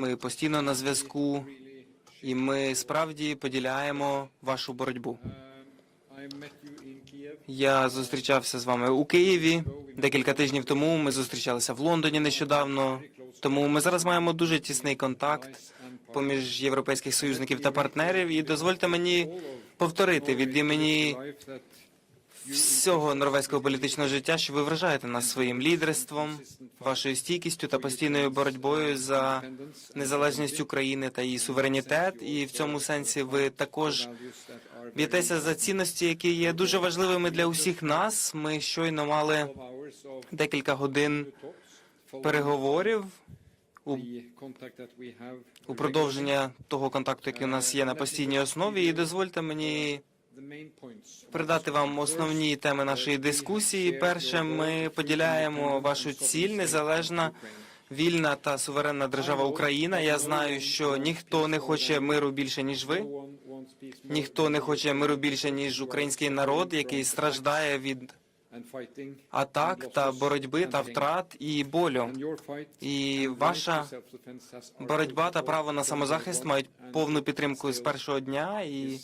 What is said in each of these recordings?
Ми постійно на зв'язку, і ми справді поділяємо вашу боротьбу. Я зустрічався з вами у Києві декілька тижнів тому. Ми зустрічалися в Лондоні нещодавно. Тому ми зараз маємо дуже тісний контакт поміж європейських союзників та партнерів. І дозвольте мені повторити від імені всього норвезького політичного життя, що ви вражаєте нас своїм лідерством, вашою стійкістю та постійною боротьбою за незалежність України та її суверенітет. І в цьому сенсі ви також б'єтеся за цінності, які є дуже важливими для усіх нас. Ми щойно мали декілька годин переговорів у, у продовження того контакту, який у нас є на постійній основі. І дозвольте мені передати вам основні теми нашої дискусії. Перше, ми поділяємо вашу ціль незалежна. Вільна та суверенна держава Україна. Я знаю, що ніхто не хоче миру більше ніж ви. Ніхто не хоче миру більше ніж український народ, який страждає від атак та боротьби та втрат і болю. І ваша боротьба та право на самозахист мають повну підтримку з першого дня. І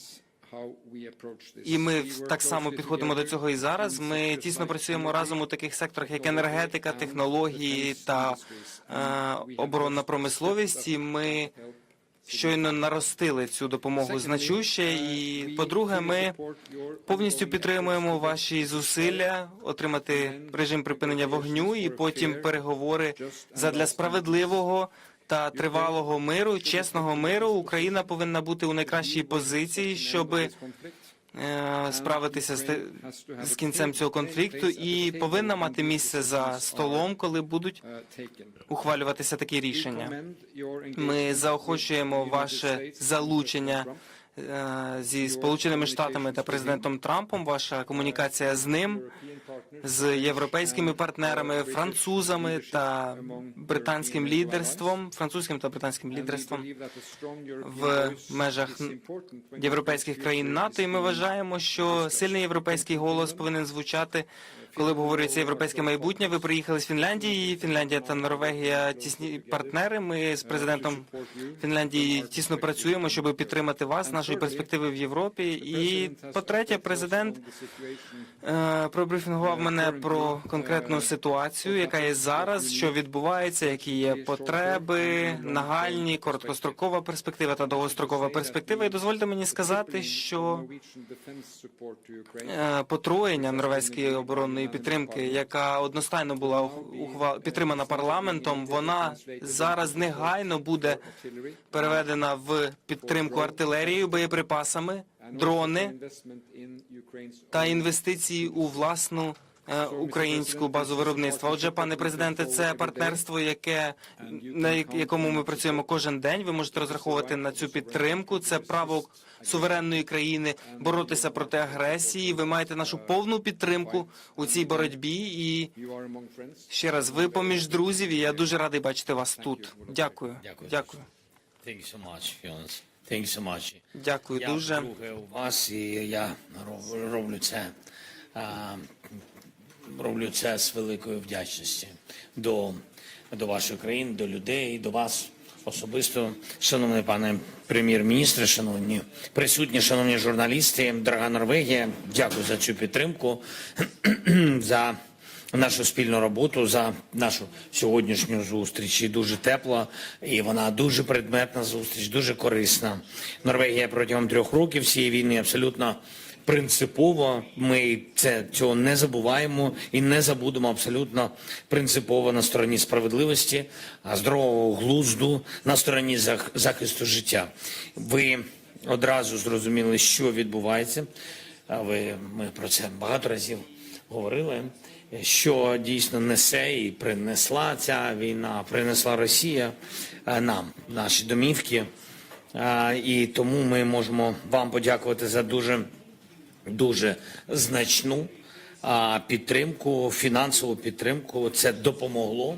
і ми так само підходимо до цього і зараз. Ми тісно працюємо разом у таких секторах, як енергетика, технології та е, оборонна промисловість. І ми щойно наростили цю допомогу значуще. І по-друге, ми повністю підтримуємо ваші зусилля отримати режим припинення вогню і потім переговори задля справедливого. Та тривалого миру, чесного миру, Україна повинна бути у найкращій позиції, щоб справитися з, з кінцем цього конфлікту, і повинна мати місце за столом, коли будуть ухвалюватися такі рішення. Ми заохочуємо ваше залучення е, зі Сполученими Штатами та президентом Трампом. Ваша комунікація з ним, з європейськими партнерами, французами та британським лідерством, французьким та британським лідерством в межах європейських країн НАТО. І ми вважаємо, що сильний європейський голос повинен звучати. Коли обговорюється європейське майбутнє, ви приїхали з Фінляндії. Фінляндія та Норвегія тісні партнери. Ми з президентом Фінляндії тісно працюємо, щоб підтримати вас, нашої перспективи в Європі. І по-третє, президент е, пробрифінгував мене про конкретну ситуацію, яка є зараз, що відбувається, які є потреби, нагальні, короткострокова перспектива та довгострокова перспектива. І дозвольте мені сказати, що е, потроєння норвезької оборонної підтримки, яка одностайно була підтримана парламентом, вона зараз негайно буде переведена в підтримку артилерією, боєприпасами, дрони та інвестиції у власну українську базу виробництва. Отже, пане президенте, це партнерство, яке на якому ми працюємо кожен день. Ви можете розраховувати на цю підтримку. Це право суверенної країни боротися проти агресії. Ви маєте нашу повну підтримку у цій боротьбі. І ще раз, ви поміж друзів. І я дуже радий бачити вас тут. Дякую. Дякую. Дякую. Я дуже. у вас, і я роб- роблю це, а, роблю це з великою вдячністю до, до вашої країни, до людей, до вас особисто. Шановний пане прем'єр-міністре, шановні присутні, шановні журналісти, дорога Норвегія, дякую за цю підтримку, за нашу спільну роботу за нашу сьогоднішню зустріч. І дуже тепла, і вона дуже предметна зустріч, дуже корисна. Норвегія протягом трьох років цієї війни абсолютно принципово. Ми це цього не забуваємо і не забудемо абсолютно принципово на стороні справедливості, здорового глузду на стороні зах- захисту життя. Ви одразу зрозуміли, що відбувається. А ви ми про це багато разів говорили, що дійсно несе і принесла ця війна, принесла Росія е, нам, наші домівки. Е, І тому ми можемо вам подякувати за дуже, дуже значну підтримку, фінансову підтримку. Це допомогло.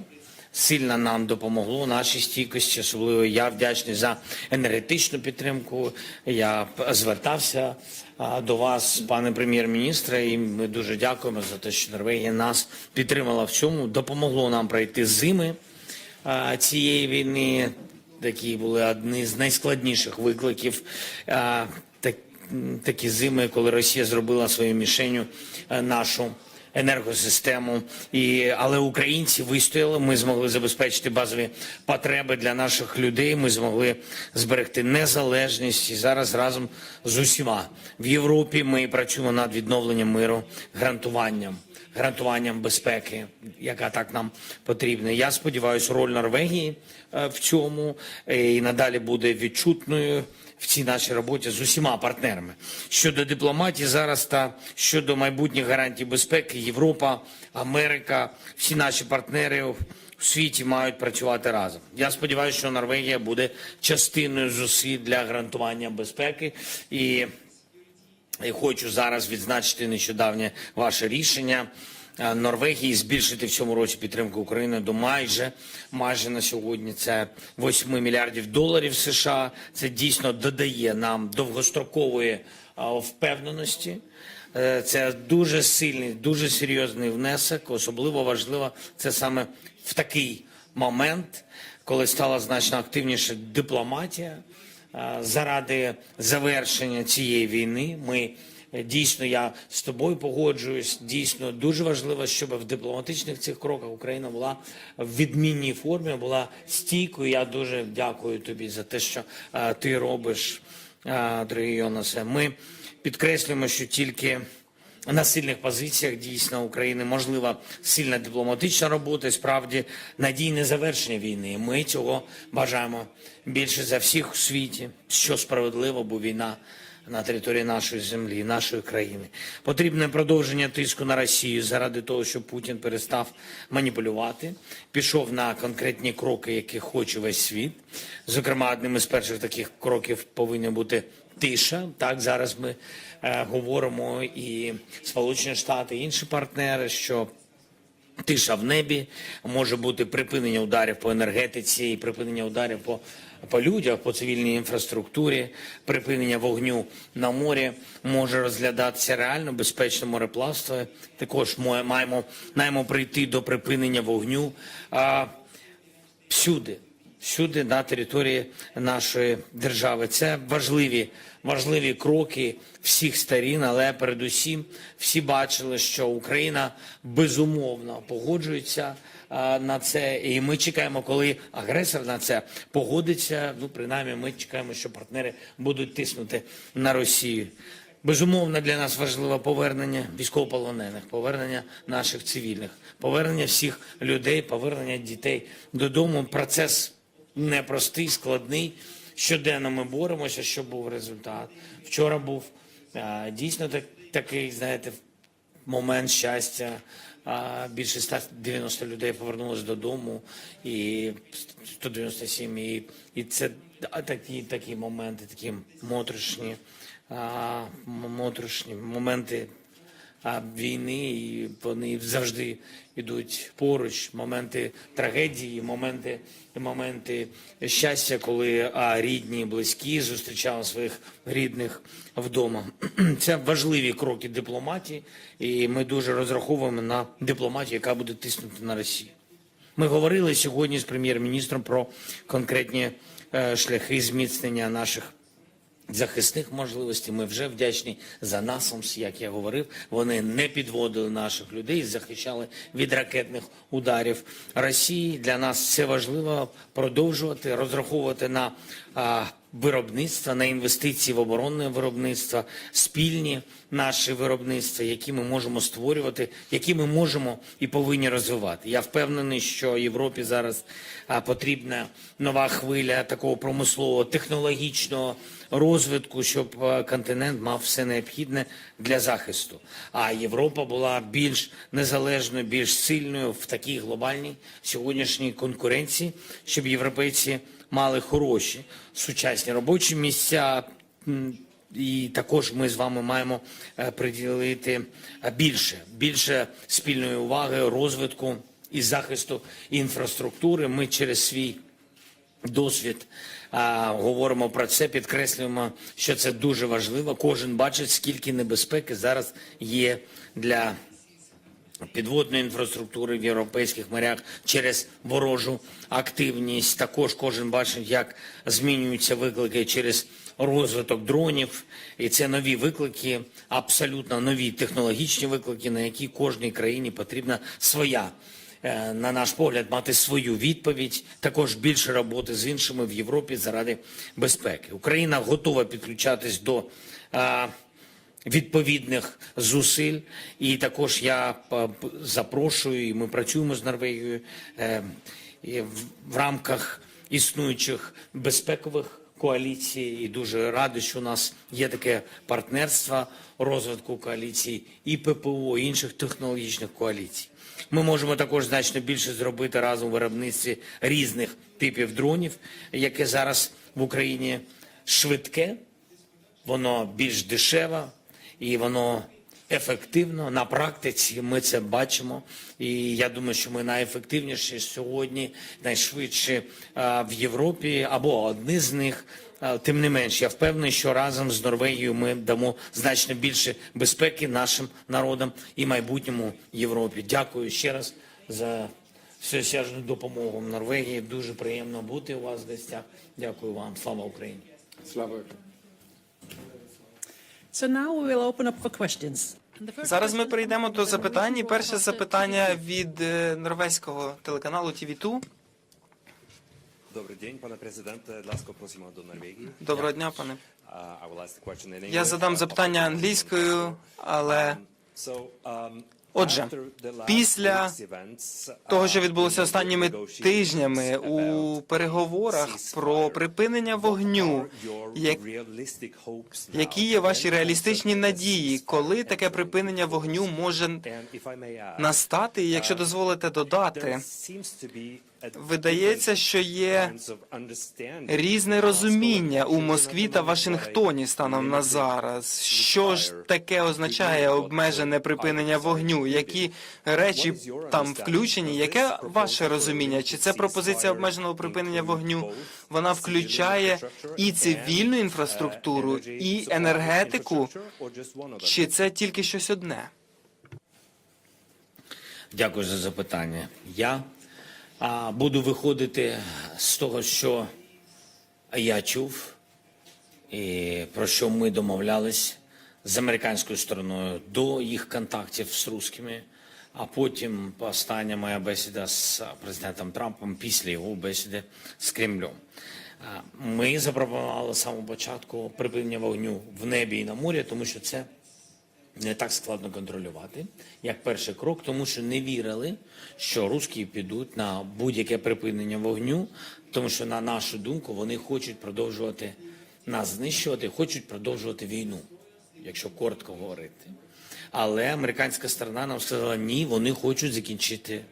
Сильно нам допомогло нашій стійкості. Особливо я вдячний за енергетичну підтримку. Я звертався до вас, пане прем'єр-міністре, і ми дуже дякуємо за те, що Норвегія нас підтримала в цьому. Допомогло нам пройти зими цієї війни. такі були одні з найскладніших викликів. Такі зими, коли Росія зробила своєю мішенью е, нашу енергосистему. І, але українці вистояли. Ми змогли забезпечити базові потреби для наших людей. Ми змогли зберегти незалежність і зараз разом з усіма в Європі ми працюємо над відновленням миру, гарантуванням. Гарантуванням безпеки, яка так нам потрібна. Я сподіваюся, роль Норвегії е, в цьому е, і надалі буде відчутною в цій нашій роботі з усіма партнерами. Щодо дипломатії зараз та щодо майбутніх гарантій безпеки, Європа, Америка, всі наші партнери у світі мають працювати разом. Я сподіваюся, що Норвегія буде частиною зусиль для гарантування безпеки і. І хочу зараз відзначити нещодавнє ваше рішення Норвегії збільшити в цьому році підтримку України до майже майже на сьогодні це 8 мільярдів доларів США. Це дійсно додає нам довгострокової е, впевненості. Е, Це дуже сильний, дуже серйозний внесок. Особливо важливо це саме в такий момент, коли стала значно активніше дипломатія. Е, заради завершення цієї війни. Ми е, дійсно, я з тобою погоджуюсь. Дійсно, дуже важливо, щоб в дипломатичних цих кроках Україна була в відмінній формі, була стійкою. Я дуже дякую тобі за те, що е, ти робиш, е, дорогий Йонасе. Ми підкреслюємо, що тільки на сильних позиціях дійсно України можлива сильна дипломатична робота і справді надійне завершення війни. Ми цього бажаємо більше за всіх у світі, що справедливо, бо війна на території нашої землі, нашої країни. Потрібне продовження тиску на Росію заради того, щоб Путін перестав маніпулювати, пішов на конкретні кроки, які хоче весь світ. Зокрема, одним із перших таких кроків повинна бути тиша. Так зараз ми е, говоримо і Сполучені Штати, і інші партнери, що тиша в небі може бути припинення ударів по енергетиці, і припинення ударів по, по людях, по цивільній інфраструктурі, припинення вогню на морі може розглядатися реально безпечне мореплавство. Також маємо, маємо прийти до припинення вогню. А, всюди, всюди на території нашої держави. Це важливі, важливі кроки всіх сторін, але передусім всі бачили, що Україна безумовно погоджується на це, і ми чекаємо, коли агресор на це погодиться. Ну, принаймні, ми чекаємо, що партнери будуть тиснути на Росію. Безумовно, для нас важливо повернення військовополонених, повернення наших цивільних, повернення всіх людей, повернення дітей додому. Процес непростий, складний. Щоденно ми боремося, щоб був результат. Вчора був а, дійсно так, такий, знаєте, момент щастя. Більше 190 людей повернулось додому, і 197, і, і це такі, такі моменти, такі моторошні, моторошні моменти війни, і вони завжди йдуть поруч. Моменти трагедії, моменти, моменти щастя, коли а, рідні, близькі зустрічали своїх рідних вдома. Це важливі кроки дипломатії, і ми дуже розраховуємо на дипломатію, яка буде тиснути на Росію. Ми говорили сьогодні з прем'єр-міністром про конкретні е, шляхи зміцнення наших захисних можливостей. Ми вже вдячні за НАСАМС, як я говорив. Вони не підводили наших людей, захищали від ракетних ударів Росії. Для нас це важливо продовжувати розраховувати на а, виробництво, на інвестиції в оборонне виробництво, спільні наші виробництва, які ми можемо створювати, які ми можемо і повинні розвивати. Я впевнений, що Європі зараз потрібна нова хвиля такого промислового технологічного розвитку, щоб е, континент мав все необхідне для захисту. А Європа була більш незалежною, більш сильною в такій глобальній сьогоднішній конкуренції, щоб європейці мали хороші сучасні робочі місця. І також ми з вами маємо е, приділити е, більше, більше спільної уваги розвитку і захисту інфраструктури. Ми через свій досвід. А, говоримо про це, підкреслюємо, що це дуже важливо. Кожен бачить, скільки небезпеки зараз є для підводної інфраструктури в європейських морях через ворожу активність. Також кожен бачить, як змінюються виклики через розвиток дронів. І це нові виклики, абсолютно нові технологічні виклики, на які кожній країні потрібна своя на наш погляд, мати свою відповідь. Також більше роботи з іншими в Європі заради безпеки. Україна готова підключатись до е, відповідних зусиль. І також я е, запрошую, і ми працюємо з Норвегією е, в рамках існуючих безпекових коаліцій. І дуже радий, що у нас є таке партнерство розвитку коаліцій і ППО, і інших технологічних коаліцій. Ми можемо також значно більше зробити разом у виробництві різних типів дронів, яке зараз в Україні швидке, воно більш дешеве і воно ефективно. На практиці ми це бачимо. І я думаю, що ми найефективніші сьогодні, найшвидше в Європі або одні з них. Тим не менш, я впевнений, що разом з Норвегією ми дамо значно більше безпеки нашим народам і майбутньому Європі. Дякую ще раз за всесяжну допомогу Норвегії. Дуже приємно бути у вас в гостях. Дякую вам. Слава Україні. Слава. Зараз ми перейдемо до запитань. І Перше запитання від е, норвезького телеканалу TV2. Добрий день, пане президенте. Ласка, просимо до Норвегії. Доброго дня, пане. I will ask the question in Я задам запитання англійською, але So, um, Отже, після того, що відбулося останніми тижнями у переговорах про припинення вогню, які є ваші реалістичні надії, коли таке припинення вогню може настати? Якщо дозволите додати, видається, що є різне розуміння у Москві та Вашингтоні станом на зараз. Що ж таке означає обмежене припинення вогню? Які речі там включені? Яке ваше розуміння? Чи це пропозиція обмеженого припинення вогню? Вона включає і цивільну інфраструктуру, і енергетику? Чи це тільки щось одне? Дякую за запитання. Я а, буду виходити з того, що я чув, і про що ми домовлялись з американською стороною до їх контактів з русскими, а потім остання моя бесіда з президентом Трампом після його бесіди з Кремлем. Ми запропонували з самого початку припинення вогню в небі і на морі, тому що це не так складно контролювати, як перший крок, тому що не вірили, що русські підуть на будь-яке припинення вогню, тому що, на нашу думку, вони хочуть продовжувати нас знищувати, хочуть продовжувати війну, якщо коротко говорити. Але американська сторона нам сказала, ні, вони хочуть закінчити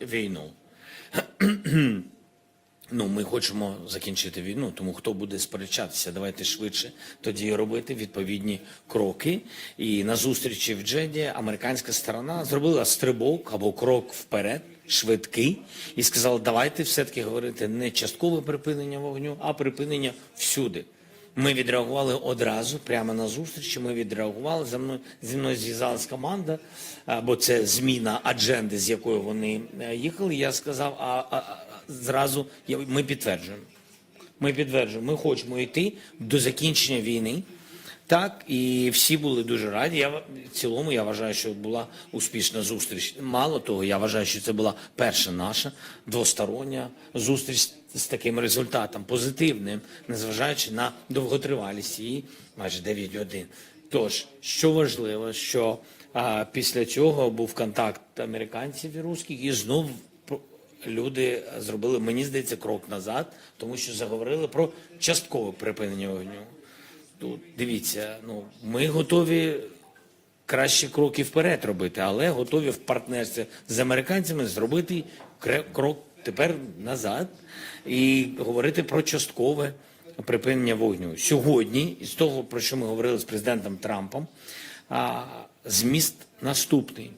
війну. Ну, ми хочемо закінчити війну, тому хто буде сперечатися, давайте швидше тоді робити відповідні кроки. І на зустрічі в Джеді американська сторона зробила стрибок або крок вперед, швидкий, і сказала, давайте все-таки говорити не часткове припинення вогню, а припинення всюди. Ми відреагували одразу, прямо на зустрічі. Ми відреагували. За мною зі мною зв'язалась команда, бо це зміна адженди, з якою вони е, їхали. Я сказав, а, а, а зразу ми підтверджуємо. Ми підтверджуємо, ми хочемо йти до закінчення війни. Так, і всі були дуже раді. Я в цілому я вважаю, що була успішна зустріч. Мало того, я вважаю, що це була перша наша двостороння зустріч з таким результатом, позитивним, незважаючи на довготривалість її майже 9 годин. Тож, що важливо, що а, після цього був контакт американців і русських, і знов про- люди зробили, мені здається, крок назад, тому що заговорили про часткове припинення вогню. Тут дивіться, ну ми готові кращі кроки вперед робити, але готові в партнерстві з американцями зробити крок тепер назад і говорити про часткове припинення вогню. Сьогодні, із того, про що ми говорили з президентом Трампом, зміст наступний.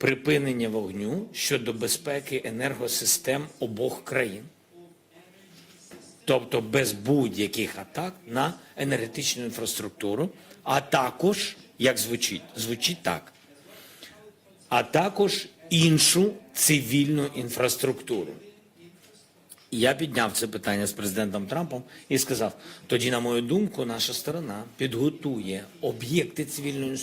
Припинення вогню щодо безпеки енергосистем обох країн тобто без будь-яких атак на енергетичну інфраструктуру, а також, як звучить, звучить так. а також іншу цивільну інфраструктуру. Я підняв це питання з президентом Трампом і сказав: тоді, на мою думку, наша сторона підготує об'єкти цивільної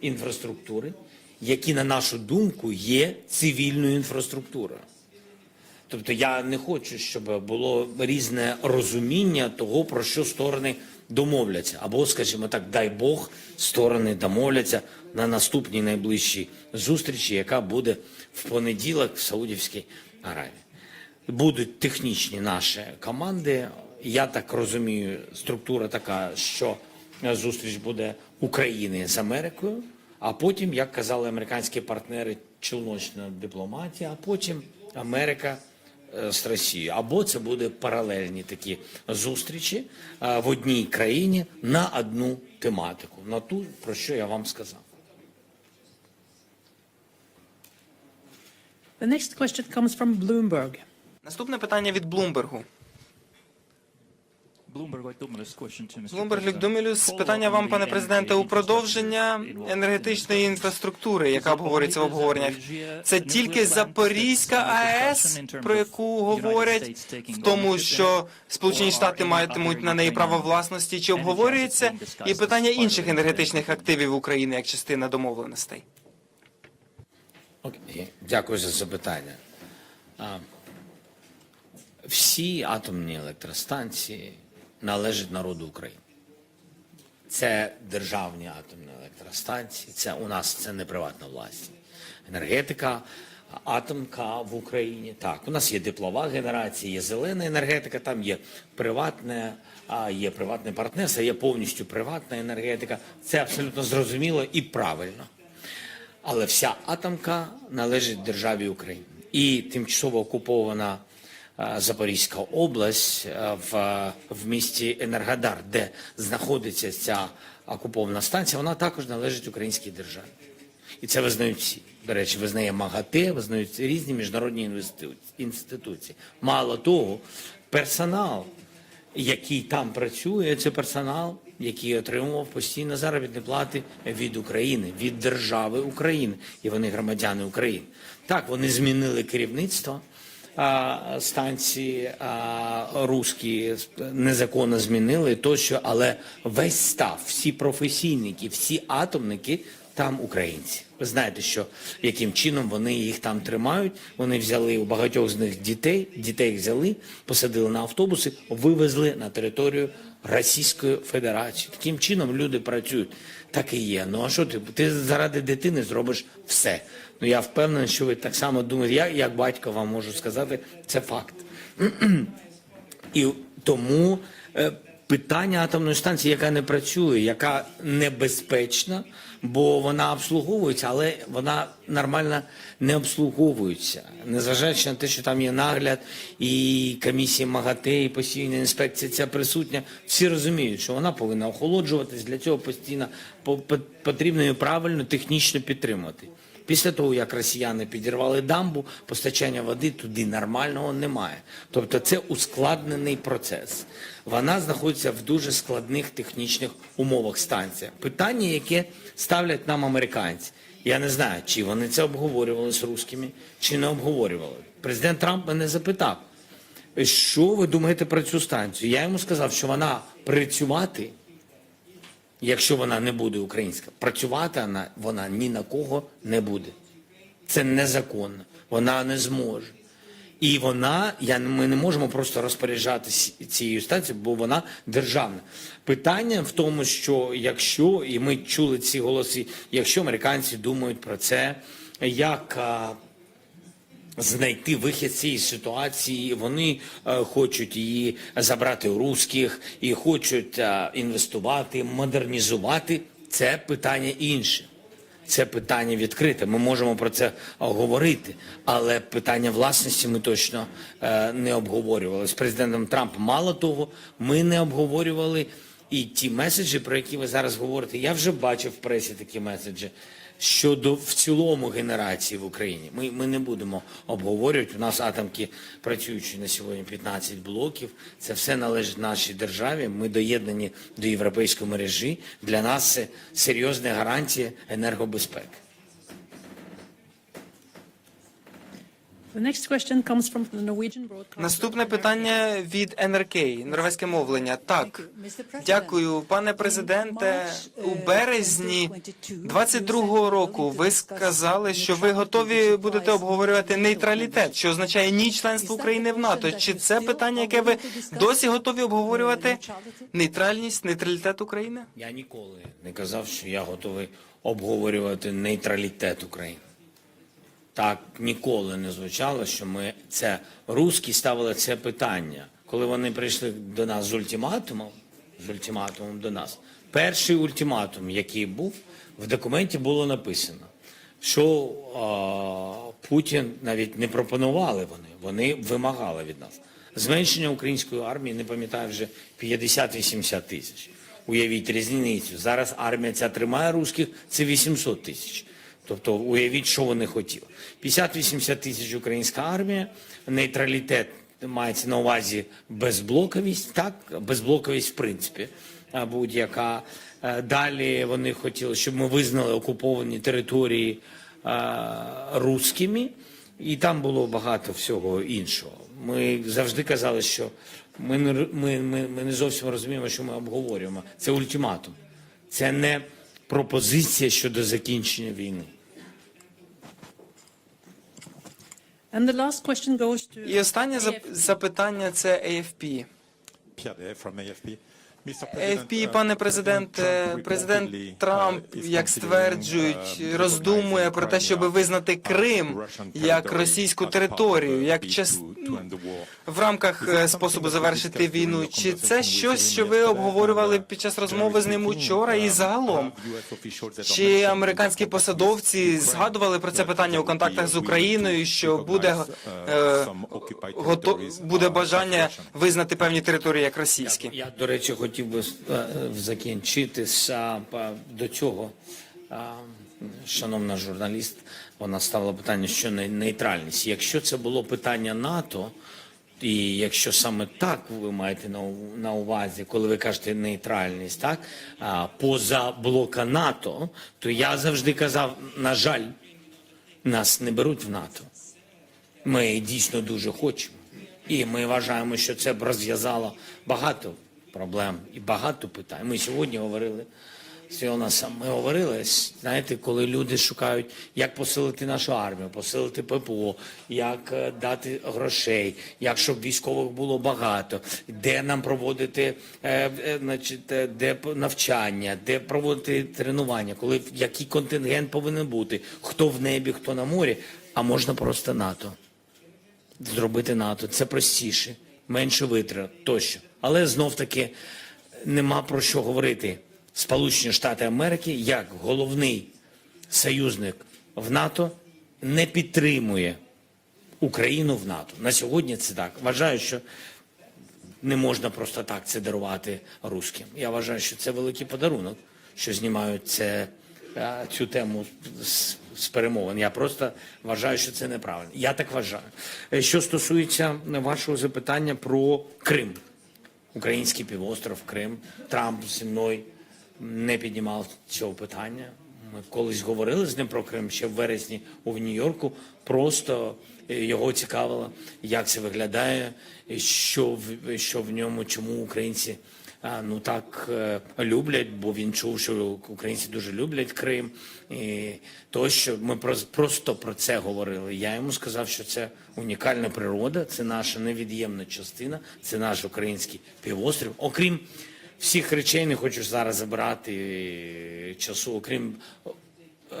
інфраструктури, які, на нашу думку, є цивільною інфраструктурою. Тобто я не хочу, щоб було різне розуміння того, про що сторони домовляться. Або, скажімо так, дай Бог, сторони домовляться на наступній найближчій зустрічі, яка буде в понеділок в Саудівській Аравії. Будуть технічні наші команди. Я так розумію, структура така, що зустріч буде України з Америкою, а потім, як казали американські партнери, челночна дипломатія, а потім Америка е, з Росією. Або це буде паралельні такі зустрічі е, в одній країні на одну тематику, на ту, про що я вам сказав. The next question comes from Bloomberg. Наступне питання від Блумбергу. Блумберг Люкдумілюс, питання вам, пане президенте, у продовження енергетичної інфраструктури, яка обговорюється в обговореннях. Це тільки Запорізька АЕС, про яку говорять, в тому, що Сполучені Штати матимуть на неї право власності, чи обговорюється і питання інших енергетичних активів України як частина домовленостей. Дякую за запитання. Всі атомні електростанції належать народу України. Це державні атомні електростанції, це у нас це не приватна власність. Енергетика, атомка в Україні. Так, у нас є теплова генерація, є зелена енергетика, там є приватне, а є приватне партнерство, є повністю приватна енергетика. Це абсолютно зрозуміло і правильно. Але вся атомка належить державі України. І тимчасово окупована Запорізька область е, в, в місті Енергодар, де знаходиться ця окупована станція, вона також належить українській державі. І це визнають всі. До речі, визнає МАГАТЕ, визнають різні міжнародні інституції. Мало того, персонал, який там працює, це персонал, який отримував постійно заробітні плати від України, від держави України, і вони громадяни України. Так, вони змінили керівництво станції а, руські незаконно змінили тощо, але весь став, всі професійники, всі атомники там українці. Ви знаєте, що яким чином вони їх там тримають. Вони взяли у багатьох з них дітей, дітей взяли, посадили на автобуси, вивезли на територію Російської Федерації. Таким чином люди працюють. Так і є. Ну а що ти? Ти заради дитини зробиш все. Ну я впевнений, що ви так само думаєте. Я як батько вам можу сказати, це факт. І тому е, питання атомної станції, яка не працює, яка небезпечна, бо вона обслуговується, але вона нормально не обслуговується. Незважаючи на те, що там є нагляд і комісія МАГАТЕ, і постійна інспекція ця присутня, всі розуміють, що вона повинна охолоджуватись, для цього постійно по- по- потрібно її правильно технічно підтримувати. Після того, як росіяни підірвали дамбу, постачання води туди нормального немає. Тобто це ускладнений процес. Вона знаходиться в дуже складних технічних умовах станція. Питання, яке ставлять нам американці. Я не знаю, чи вони це обговорювали з русскими, чи не обговорювали. Президент Трамп мене запитав, що ви думаєте про цю станцію? Я йому сказав, що вона працювати якщо вона не буде українська. Працювати вона, вона ні на кого не буде. Це незаконно. Вона не зможе. І вона, я, ми не можемо просто розпоряджатися цією станцією, бо вона державна. Питання в тому, що якщо, і ми чули ці голоси, якщо американці думають про це, як знайти вихід цієї ситуації. Вони е, хочуть її забрати у русських і хочуть е, інвестувати, модернізувати. Це питання інше. Це питання відкрите. Ми можемо про це говорити, але питання власності ми точно е, не обговорювали з президентом Трампом. Мало того, ми не обговорювали і ті меседжі, про які ви зараз говорите. Я вже бачив в пресі такі меседжі щодо в цілому генерації в Україні. Ми, ми не будемо обговорювати. У нас атомки працюючі на сьогодні 15 блоків. Це все належить нашій державі. Ми доєднані до європейської мережі. Для нас це серйозна гарантія енергобезпеки. Наступне питання від НРК, норвезьке мовлення. Так, дякую, пане президенте. У березні 22-го року ви сказали, що ви готові будете обговорювати нейтралітет, що означає ні членство України в НАТО. Чи це питання, яке ви досі готові обговорювати? Нейтральність, нейтралітет України? Я ніколи не казав, що я готовий обговорювати нейтралітет України. Так ніколи не звучало, що ми це русські ставили це питання, коли вони прийшли до нас з ультиматумом, з ультиматумом до нас. Перший ультиматум, який був в документі, було написано, що а, Путін навіть не пропонували вони, вони вимагали від нас. Зменшення української армії, не пам'ятаю вже 50-80 тисяч. Уявіть різницю. Зараз армія ця тримає русських, це 800 тисяч. Тобто уявіть, що вони хотіли. 50-80 тисяч українська армія, нейтралітет мається на увазі безблоковість, так, безблоковість в принципі, будь-яка. Е, Далі вони хотіли, щоб ми визнали окуповані території е, руськими, і там було багато всього іншого. Ми завжди казали, що ми не, ми, ми, ми не зовсім розуміємо, що ми обговорюємо. Це ультиматум. Це не пропозиція щодо закінчення війни. І останнє зап- запитання це AFP. Pierre from AFP. President, пане uh, президенте, президент Трамп, uh, як стверджують, uh, роздумує про те, щоб визнати Крим як російську територію, як час в рамках е, способу завершити війну. Чи це щось, що ви обговорювали uh, під час розмови з ним учора і uh, загалом? Чи американські посадовці згадували про це питання у контактах з Україною, що буде е, uh, гото- буде uh, бажання визнати певні території як російські? Я, до речі, хотів би е, закінчити до цього. Шановна журналіст, вона ставила питання, що не- нейтральність. Якщо це було питання НАТО, і якщо саме так ви маєте на, увазі, коли ви кажете нейтральність, так поза блока НАТО, то я завжди казав, на жаль, нас не беруть в НАТО. Ми дійсно дуже хочемо. І ми вважаємо, що це б розв'язало багато проблем і багато питань. Ми сьогодні говорили ми говорили, знаєте, коли люди шукають, як посилити нашу армію, посилити ППО, як е, дати грошей, як щоб військових було багато, де нам проводити е, е, значить, де навчання, де проводити тренування, коли який контингент повинен бути, хто в небі, хто на морі, а можна просто НАТО зробити НАТО. Це простіше, менше витрат тощо. Але знов таки нема про що говорити. Сполучені Штати Америки, як головний союзник в НАТО, не підтримує Україну в НАТО. На сьогодні це так. Вважаю, що не можна просто так це дарувати русським. Я вважаю, що це великий подарунок, що знімають це, цю тему з, з перемовин. Я просто вважаю, що це неправильно. Я так вважаю. Е, Що стосується вашого запитання про Крим, український півостров, Крим, Трамп зі мною не піднімав цього питання. Ми колись говорили з ним про Крим ще в вересні у Нью-Йорку. Просто е, його цікавило, як це виглядає, що в що в ньому, чому українці ну так е, люблять, бо він чув, що українці дуже люблять Крим. І тощо ми просто про це говорили. Я йому сказав, що це унікальна природа, це наша невід'ємна частина, це наш український півострів. Окрім всіх речей, не хочу зараз забирати е, часу, окрім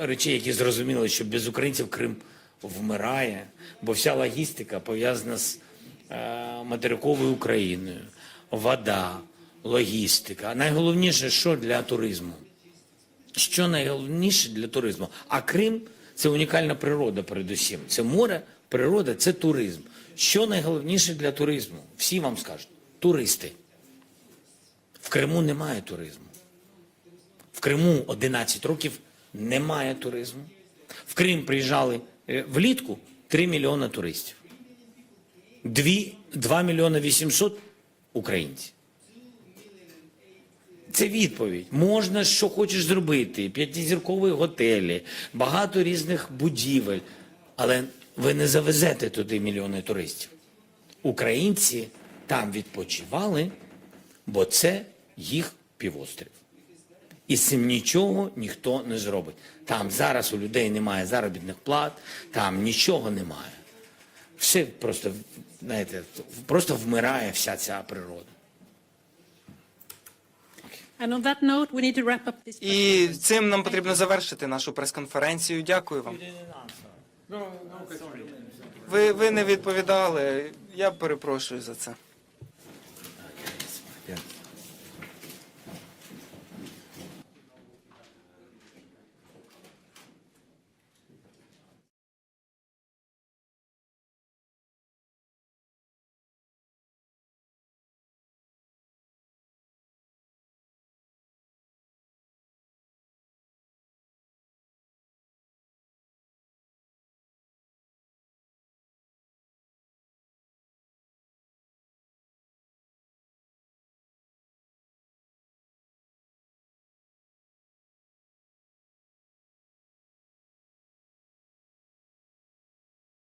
речей, які зрозуміли, що без українців Крим вмирає, бо вся логістика пов'язана з е, материковою Україною, вода, логістика. Найголовніше, що для туризму. Що найголовніше для туризму? А Крим це унікальна природа, передусім. Це море, природа, це туризм. Що найголовніше для туризму? Всі вам скажуть туристи. В Криму немає туризму. В Криму 11 років немає туризму. В Крим приїжджали е, влітку 3 мільйони туристів. 2, 2 мільйони 800 українців. Це відповідь. Можна що хочеш зробити, п'ятизіркові готелі, багато різних будівель. Але ви не завезете туди мільйони туристів. Українці там відпочивали, бо це їх півострів. І з цим нічого ніхто не зробить. Там зараз у людей немає заробітних плат, там нічого немає. Все просто, знаєте, просто вмирає вся ця природа. І цим нам потрібно завершити нашу прес-конференцію. Дякую вам. Ви, ви не відповідали. Я перепрошую за це.